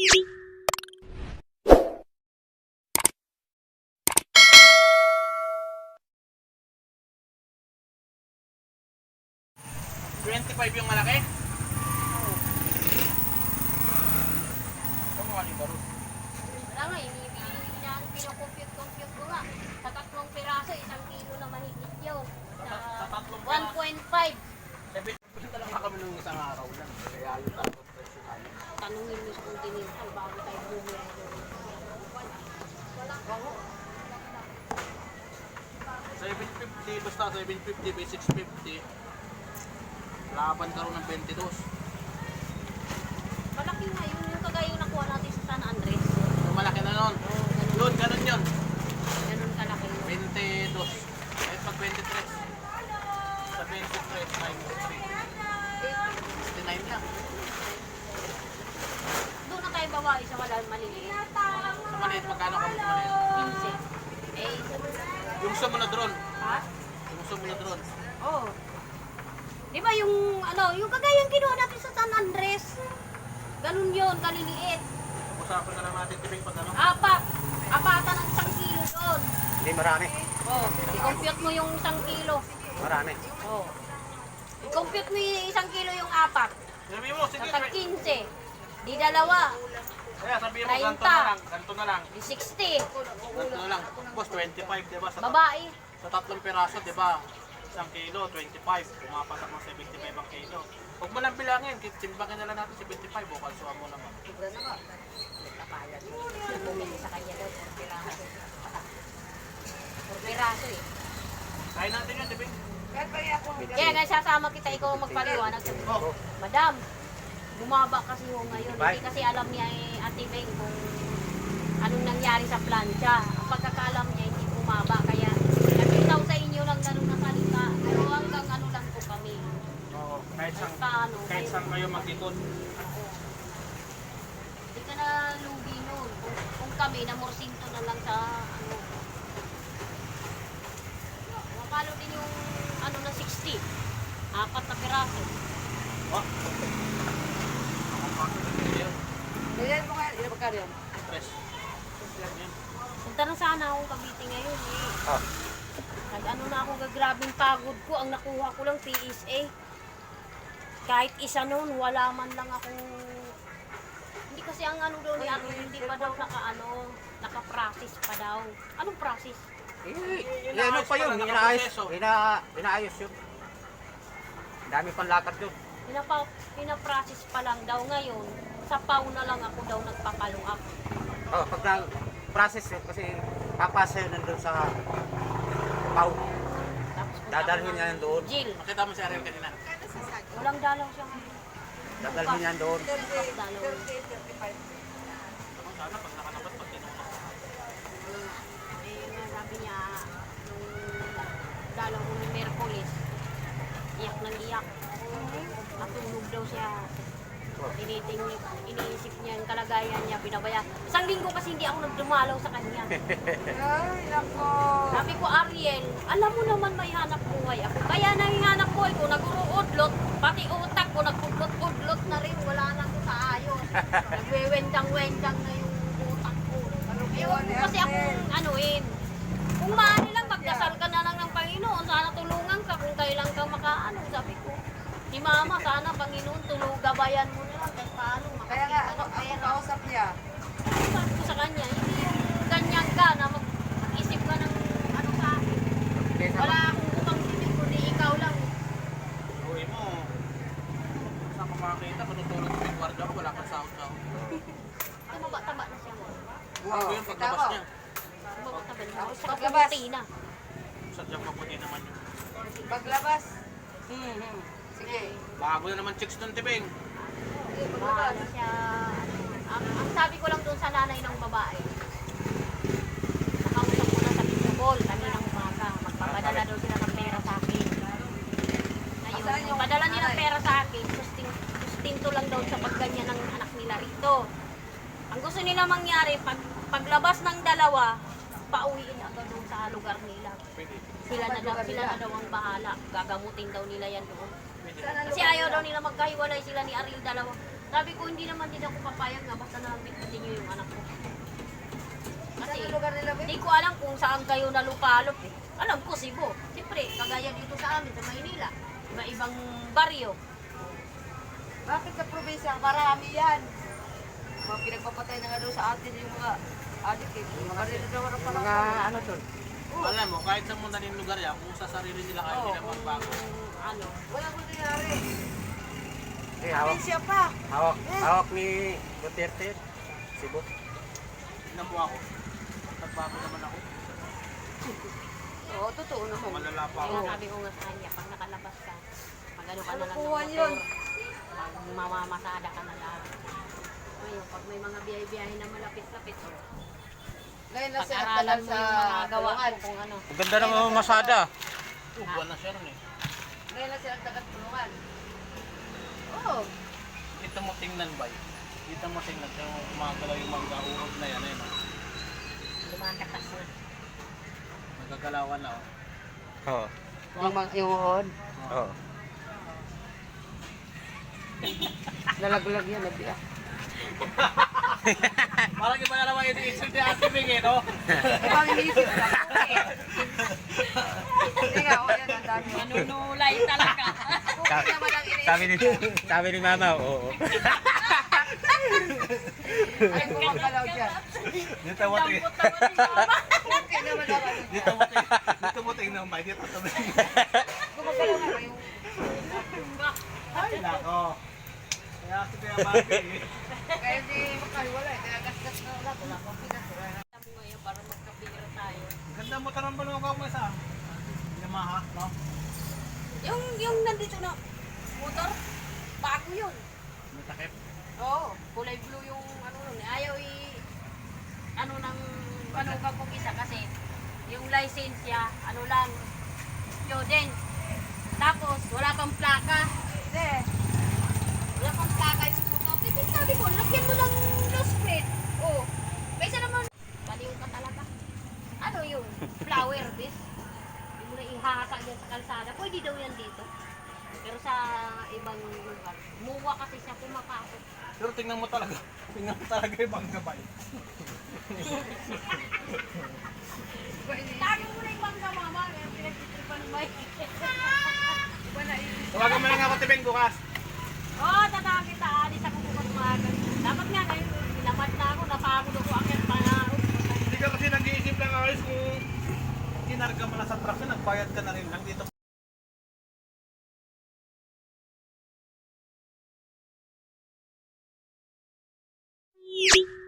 Twenty-five yung malaki? Kung ano ba ron? Wala nga, pinakompute-compute ko nga. Sa tatlong piraso, isang kilo na mahigit yun. Sa Sa tatlong 1.5. Sabi, punta lang kami nung isang araw lang. Kaya tayo. Tanungin mo sa continental bago tayo bumili. Wala ka ho. 750, basta 750 by 650. Laban ka rin ng 22. Malaki nga yun yung kagaya yung nakuha natin sa San Andres. Yung malaki na nun. Oo, ganun. Yun, ganun yun. Ganun kalaki yun. 22. Eh, pag 23. Sa 23, times 3. 69 lang. Doon na tayo babae sa wala maliliit. Sa maliit, magkano ka sa maliit? 15. Eh, Yung sumunod ron. ha? Yung sumunod ron. Oo. Di ba yung, ano, yung kagaya yung kinuha natin sa San Andres. Ganun yun, kaliliit. Usapan na lang natin tibing pag ano. Apat. Apatan ng isang kilo doon. Hindi marami. Oh, i-compute mo yung isang kilo. Marami. Oh. I-compute mo yung isang kilo yung apat. Sabi mo, sige. Sa tag 15. Di dalawa. Kaya sabi mo, ganito 30. na lang. Ganito na lang. Di 60. Ganito na lang. Boss, 25, di ba? Sa, Babae. sa tatlong piraso, di ba? Isang kilo, 25. Pumapatak ng 75 ang kilo. Huwag mo lang bilangin. Timbangin na lang natin 75. O kalsuhan mo naman. Bumili sa kanya daw. Por piraso. Por piraso eh. Kain natin yun, tibing. Kaya nga sasama kita ikaw ang magpaliwanag. Ko, Madam, bumaba kasi ho ngayon. Bye. Hindi kasi alam niya eh, Ate Beng kung anong nangyari sa plancha. Ang pagkakaalam niya hindi bumaba. Kaya nagkitaw sa inyo lang ganun na salita. Pero hanggang ano lang po kami. Oo. Kahit saan, kahit saan kayo magikot. Hindi ka na lugi nun. Kung, kung kami, namorsinto na lang sa ano. Mapalo din yung ano na 60. Apat na piraso. Oh. Ang pasok na yun. Ilan magkano yun? Press. Punta na sana akong Cavite ngayon eh. Ah. Nag ano na ako gagrabing pagod ko. Ang nakuha ko lang PSA. Kahit isa noon, wala man lang akong... Hindi kasi ang ano daw ni ano, hindi pa daw naka ano, naka-process pa daw. Anong process? Eh, eh, ano pa yun? Inaayos. Ina, inaayos yun. Dami pang lakad yun. Pinapa, pinaprocess pa lang daw ngayon. Sa PAW na lang ako daw nagpapalo up. Oh, pag na process yun kasi papasa yun nandun sa pau. Tapos punta Dadalhin ng niya yan doon. Jill. Makita mo si Ariel kanina. Walang dalaw siya ngayon. Dadalhin niya doon. Dalaw. Ano, Sana pag nakatapat pag tinulog. Eh, sabi niya, nung dalaw ko ng Merkulis, iyak ng iyak. Natulog daw siya. Tiniting, iniisip niya yung kalagayan niya, binabaya. Isang linggo kasi hindi ako nagdumalaw sa kanya. Ay, nako. Sabi ko, Ariel, alam mo naman may hanap buhay ako. Kaya nangihanap buhay ko, nag-uudlot, pati utak ko, nagpudlot-udlot na rin, wala na ko sa ayos. Nagwewendang-wendang na yung utak ko. Ewan ko kasi akong anuin. Kung maaari lang, magdasal ka na lang ng Panginoon, sana tulungan ka kung kailan ka makaano, sabi ko. Si Mama, sana Panginoon, tulugabayan mo na lang kahit paano, Kaya nga, makakita ako, ng ako pera. kausap niya. Sabi ko sa kanya, hindi yung ganyan ka na mag- mag-isip ka ng ano sa akin. Wala akong utang bibig kundi ikaw lang. Uwi mo. Saan ka makakita? Matutulog sa gwardiya ko, wala kang sahod-sahod. Tumaba-taba na siya. Ano Oo, yun, kita paglabas ko. niya? Paglabas. Na. Sadyang mabuti naman yun. Paglabas. Hmm, hmm. Sige. Bago na naman chicks nun, Tibing. Paglabas. siya. Ang, ang sabi ko lang doon sa nanay ng babae, nakausap ko na sa Bicol kaninang umaga. Magpapadala daw sila ng pera sa akin. Ayun, yung padala nila nanay? pera sa akin, sustin, sustinto lang daw sa pagganyan ng anak nila rito. Ang gusto nila mangyari, pag, paglabas ng dalawa, pauwiin agad doon sa lugar nila. Sila na daw, sila na daw ang bahala. Gagamutin daw nila yan doon. Kasi ayaw daw nila magkahiwalay sila ni Ariel dalawa. Sabi ko, hindi naman din ako papayag nga, basta na bitbitin niyo yung anak ko. Kasi, hindi ko alam kung saan kayo nalupalop eh. Alam ko, Cebu. Siyempre, kagaya dito sa amin, sa Maynila. Iba-ibang baryo. Bakit sa probinsya? Marami yan. Mga pinagpapatay na nga daw sa atin yung mga. Mga ano doon. Alam mo, kahit sa mundaning lugar yan, kung sa sarili nila kayo, hindi na magbago. ano, Wala ko nangyari. Eh, hawak, Probinsya pa. hawak, hawak ni Duterte. Cebu. Tingnan mo ako. Nagbago naman ako. Oo, totoo naman. Malala pa ako. Kaya sabi ko nga sa kanya, pag nakalabas ka, pag ano ka na lang ng motor, yun. pag mamamasada ka na lang. Ngayon, pag may mga biyahe-biyahe na malapit-lapit, oh, Ngayon na siya pag-aralan mo yung mga gawa tulungan. ko kung ano. Ang ganda ng mga masada. Oh, buwan na siya nun eh. Ngayon na siya nagtagal sa tulungan. Oo. Dito mo tingnan ba Dito mo tingnan. Kaya gumagalaw yung mga urod na yan. Ayun, oh. Lumakatas na. Nagagalawan na. Oh. Oo. Yung mga yung uod. Oo. Nalaglag yan, nabiya. Parang iba na naman yung isip ni Ate Bing eh, no? Ibang inisip lang. Hindi nga, oo yan, ang dami. Manunulay talaga. Kung naman ang inisip. Sabi ni, sabi ni mama, oo. Ay, gumagalaw dyan. Dito mo naman. Dito mo tingnan. Dito mo tingnan ba? Dito tabi. Gumagalaw nga ba yung... Ay, nako. Kaya si Kuya Bobby. Kaya hindi makahiwala eh. Kaya gas-gas na wala. Wala pang pinas. Wala na. Sabi mo ngayon, para magkapira tayo. Ganda mo tanong ba nung? Yamaha, no? Yung, yung nandito na motor, bago yun. May takip. Kulay blue yung ano nun. Ayaw i... Ano nang... Ano ka kung isa kasi yung license niya, ano lang, student. Tapos, wala pang plaka. Hindi. Wala pang plaka yung motor. Kasi sabi ko, lagyan mo ng nose plate. Oh, kaysa naman, baliw ka talaga. Ano yung flower this? Yung mo na ihahasa dyan sa kalsada. Pwede daw yan dito. Pero sa ibang lugar, muwa kasi siya pumakapot. Pero tingnan mo talaga. Tingnan mo talaga yung mga gabay. Tago mo na yung bangga, mama. Kaya pinagtitripan inisip. Tawagan mo lang ako, Tibeng, bukas. Oo, oh, tatawag kita. Alis ako bukas umaga. Dapat nga ngayon, nilamad na ako. Napagod ako. Akit pa na ako. Hindi ka kasi nag-iisip lang ayos kung kinarga mo na sa truck na, nagbayad ka na rin lang dito. you